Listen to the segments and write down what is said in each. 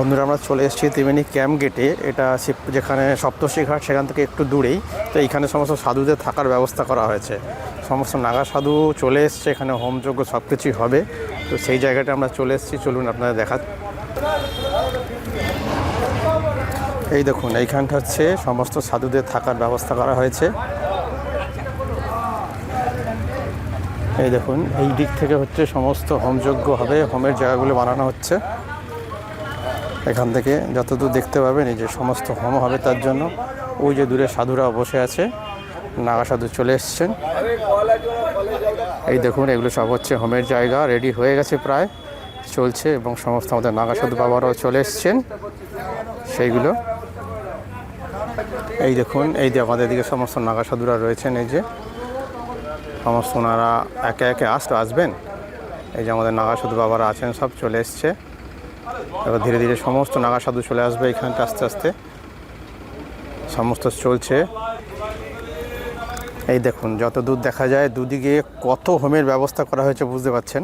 বন্ধুরা, আমরা চলে এসেছি ত্রিবেণী ক্যাম্প গেটে। এটা যেখানে সপ্তর্ষি ঘাট, সেখান থেকে একটু দূরেই। তো এইখানে সমস্ত সাধুদের থাকার ব্যবস্থা করা হয়েছে। সমস্ত নাগা সাধু চলে এসছে, এখানে হোমযজ্ঞ সব কিছুই হবে। তো সেই জায়গাটা আমরা চলে এসেছি। চলুন আপনাদের দেখা এই দেখুন, এইখানটা হচ্ছে সমস্ত সাধুদের থাকার ব্যবস্থা করা হয়েছে। এই দেখুন, এই দিক থেকে হচ্ছে সমস্ত হোমযজ্ঞ হবে। হোমের জায়গাগুলো বানানো হচ্ছে। এখান থেকে যতদূর দেখতে পাবেন এই যে সমস্ত হোম হবে তার জন্য। ওই যে দূরে সাধুরা বসে আছে, নাগা সাধু চলে এসছেন। এই দেখুন, এগুলো সব হচ্ছে হোমের জায়গা রেডি হয়ে গেছে প্রায়, চলছে এবং সমস্ত আমাদের নাগা সাধু বাবারাও চলে এসছেন সেইগুলো। এই দেখুন, এই যে আমাদের দিকে সমস্ত নাগা সাধুরা রয়েছেন, এই যে সমস্ত ওনারা একে একে আসতে আসবেন। এই যে আমাদের নাগা সাধু বাবারা আছেন, সব চলে এসছে। এবার ধীরে ধীরে সমস্ত নাগা সাধু চলে আসবে এখানটা আস্তে আস্তে। সমস্ত চলছে। এই দেখুন, যত দূর দেখা যায়, দুদিকে কত হোমের ব্যবস্থা করা হয়েছে, বুঝতে পারছেন?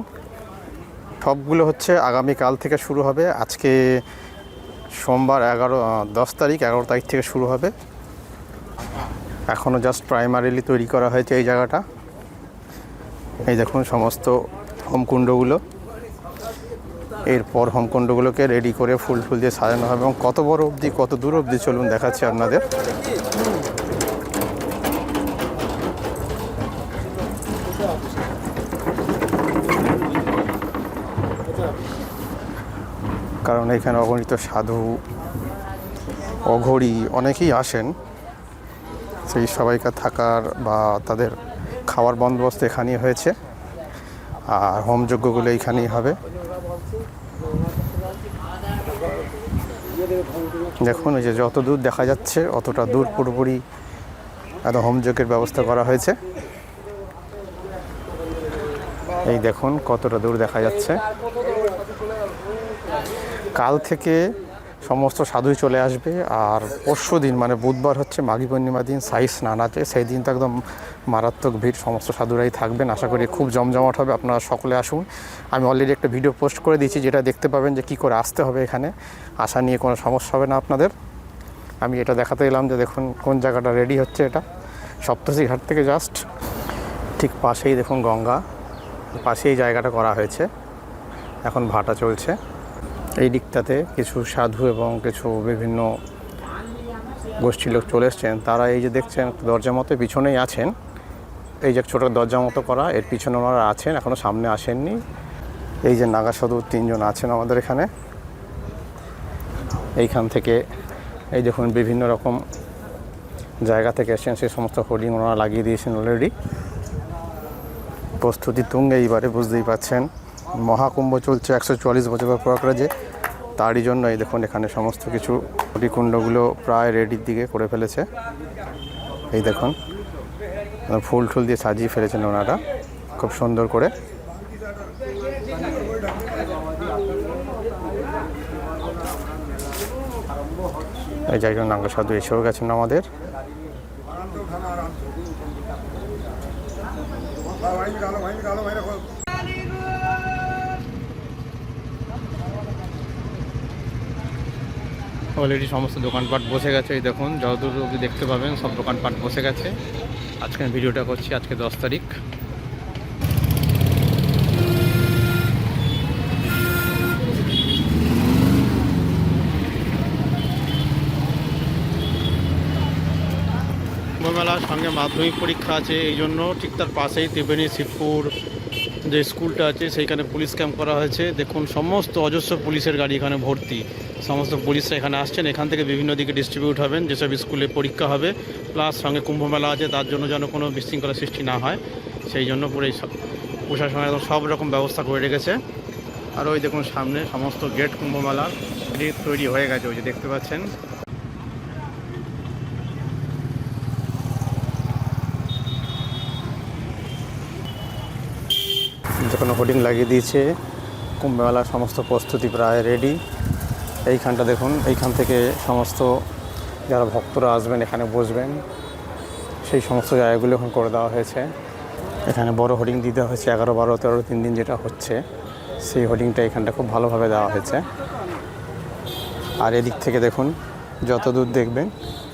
সবগুলো হচ্ছে আগামীকাল থেকে শুরু হবে। আজকে সোমবার এগারো দশ তারিখ, এগারো তারিখ থেকে শুরু হবে। এখনও জাস্ট প্রাইমারিলি তৈরি করা হয়েছে এই জায়গাটা। এই দেখুন, সমস্ত হোমকুণ্ডগুলো। এরপর হোমকুণ্ডগুলোকে রেডি করে ফুল ফুল দিয়ে সাজানো হবে এবং কত বড় অবধি, কত দূর অবধি চলুন দেখাচ্ছি আপনাদের। কারণ এখানে অগণিত সাধু, অঘড়ি অনেকেই আসেন। সেই সবাইকার থাকার বা তাদের খাওয়ার বন্দোবস্ত এখানেই হয়েছে। আর হোমযজ্ঞগুলো এইখানেই হবে। দেখুন এই যে যত দূর দেখা যাচ্ছে, অতটা দূর পুরোপুরি এত হোমযোগের ব্যবস্থা করা হয়েছে। এই দেখুন, কতটা দূর দেখা যাচ্ছে। কাল থেকে সমস্ত সাধুই চলে আসবে আর পরশু দিন মানে বুধবার হচ্ছে মাঘী পূর্ণিমা দিন সাই স্নান আছে সেই দিন তো একদম মারাত্মক ভিড়, সমস্ত সাধুরাই থাকবেন। আশা করি খুব জমজমাট হবে, আপনারা সকলে আসুন। আমি অলরেডি একটা ভিডিও পোস্ট করে দিয়েছি, যেটা দেখতে পাবেন যে কী করে আসতে হবে এখানে। আসা নিয়ে কোনো সমস্যা হবে না আপনাদের। আমি এটা দেখাতে এলাম যে দেখুন কোন জায়গাটা রেডি হচ্ছে এটা। সপ্তশী ঘাট থেকে জাস্ট ঠিক পাশেই দেখুন গঙ্গা, পাশেই জায়গাটা করা হয়েছে। এখন ভাটা চলছে। এই দিকটাতে কিছু সাধু এবং কিছু বিভিন্ন গোষ্ঠীর লোক চলে এসছেন। তারা এই যে দেখছেন, দরজা মতো পিছনেই আছেন। এই যে ছোটো দরজা মতো করা, এর পিছনে ওনারা আছেন এখনও সামনে আসেননি। এই যে নাগা সাধু তিনজন আছেন আমাদের এখানে। এইখান থেকে এই দেখুন, বিভিন্ন রকম জায়গা থেকে এসেছেন, সেই সমস্ত হোর্ডিং ওনারা লাগিয়ে দিয়েছেন অলরেডি প্রস্তুতি তুঙ্গে এইবারে, বুঝতেই পাচ্ছেন মহাকুম্ভ চলছে একশো চুয়াল্লিশ বছর প্রয়াগরাজে তারই জন্য এই দেখুন এখানে সমস্ত কিছু কুণ্ডগুলো প্রায় রেডির দিকে করে ফেলেছে এই দেখুন ফুল টুল দিয়ে সাজিয়ে ফেলেছেন ওনারা খুব সুন্দর করে এই জায়গায় নাঙ্গা সাধু এসেও গেছেন আমাদের অলরেডি সমস্ত দোকানপাট বসে গেছে, এই দেখুন, যতদূর অবধি দেখতে পাবেন, সব দোকানপাট বসে গেছে। আজকে আমি ভিডিওটা করছি, আজকে দশ তারিখ। কুম্ভমেলার সঙ্গে মাধ্যমিক পরীক্ষা আছে, এই জন্য ঠিক তার পাশেই ত্রিবেণী, শিবপুর যে স্কুলটা আছে সেইখানে পুলিশ ক্যাম্প করা হয়েছে। দেখুন, সমস্ত অজস্র পুলিশের গাড়ি এখানে ভর্তি। সমস্ত পুলিশরা এখানে আসছেন। এখান থেকে বিভিন্ন দিকে ডিস্ট্রিবিউট হবেন, যেসব স্কুলে পরীক্ষা হবে। প্লাস সঙ্গে কুম্ভমেলা আছে, তার জন্য যেন কোনো বিশৃঙ্খলা সৃষ্টি না হয়। সেই জন্য পুরো প্রশাসন একদম সব রকম ব্যবস্থা করে রেখেছে। আর ওই দেখুন সামনে সমস্ত গেট কুম্ভমেলার তৈরি হয়ে গেছে, ওই যে দেখতে পাচ্ছেন। যখন হোর্ডিং লাগিয়ে দিয়েছে, কুম্ভমেলার সমস্ত প্রস্তুতি প্রায় রেডি এইখানটা দেখুন, এইখান থেকে সমস্ত যারা ভক্তরা আসবেন, এখানে বসবেন, সেই সমস্ত জায়গাগুলো এখন করে দেওয়া হয়েছে। এখানে বড় হোর্ডিং দিতে হয়েছে এগারো, বারো, তেরো তিন দিন যেটা হচ্ছে, সেই হোর্ডিংটা এখানটা খুব ভালোভাবে দেওয়া হয়েছে। আর এদিক থেকে দেখুন, যত দূর দেখবেন,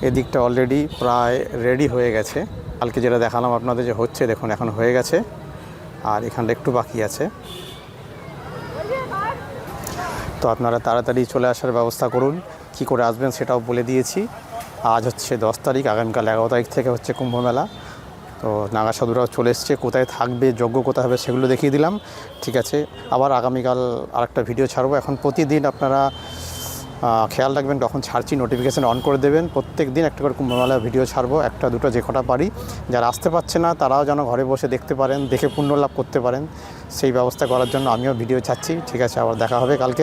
এদিকটা অলরেডি প্রায় রেডি হয়ে গেছে। কালকে যেটা দেখালাম আপনাদের যে হচ্ছে, দেখুন, এখন হয়ে গেছে। আর এখানটা একটু বাকি আছে। তো আপনারা তাড়াতাড়ি চলে আসার ব্যবস্থা করুন। কি করে আসবেন সেটাও বলে দিয়েছি। আজ হচ্ছে দশ তারিখ, আগামীকাল এগারো তারিখ থেকে হচ্ছে কুম্ভ মেলা। তো নাগা সাধুরাও চলে এসছে, কোথায় থাকবে, যজ্ঞ কোথায় হবে সেগুলো দেখিয়ে দিলাম। ঠিক আছে, আবার আগামীকাল আরেকটা ভিডিও ছাড়বো। এখন প্রতিদিন আপনারা খেয়াল রাখবেন কখন ছাড়ছি নোটিফিকেশান অন করে দেবেন। প্রত্যেক দিন একটা করে কুম্ভমেলা ভিডিও ছাড়বো, একটা, দুটো, যে কটা পারি। যারা আসতে পারছে না, তারাও যেন ঘরে বসে দেখতে পারেন, দেখে পুণ্য লাভ করতে পারেন। সেই ব্যবস্থা করার জন্য আমিও ভিডিও ছাড়ছি। ঠিক আছে, আবার দেখা হবে কালকে।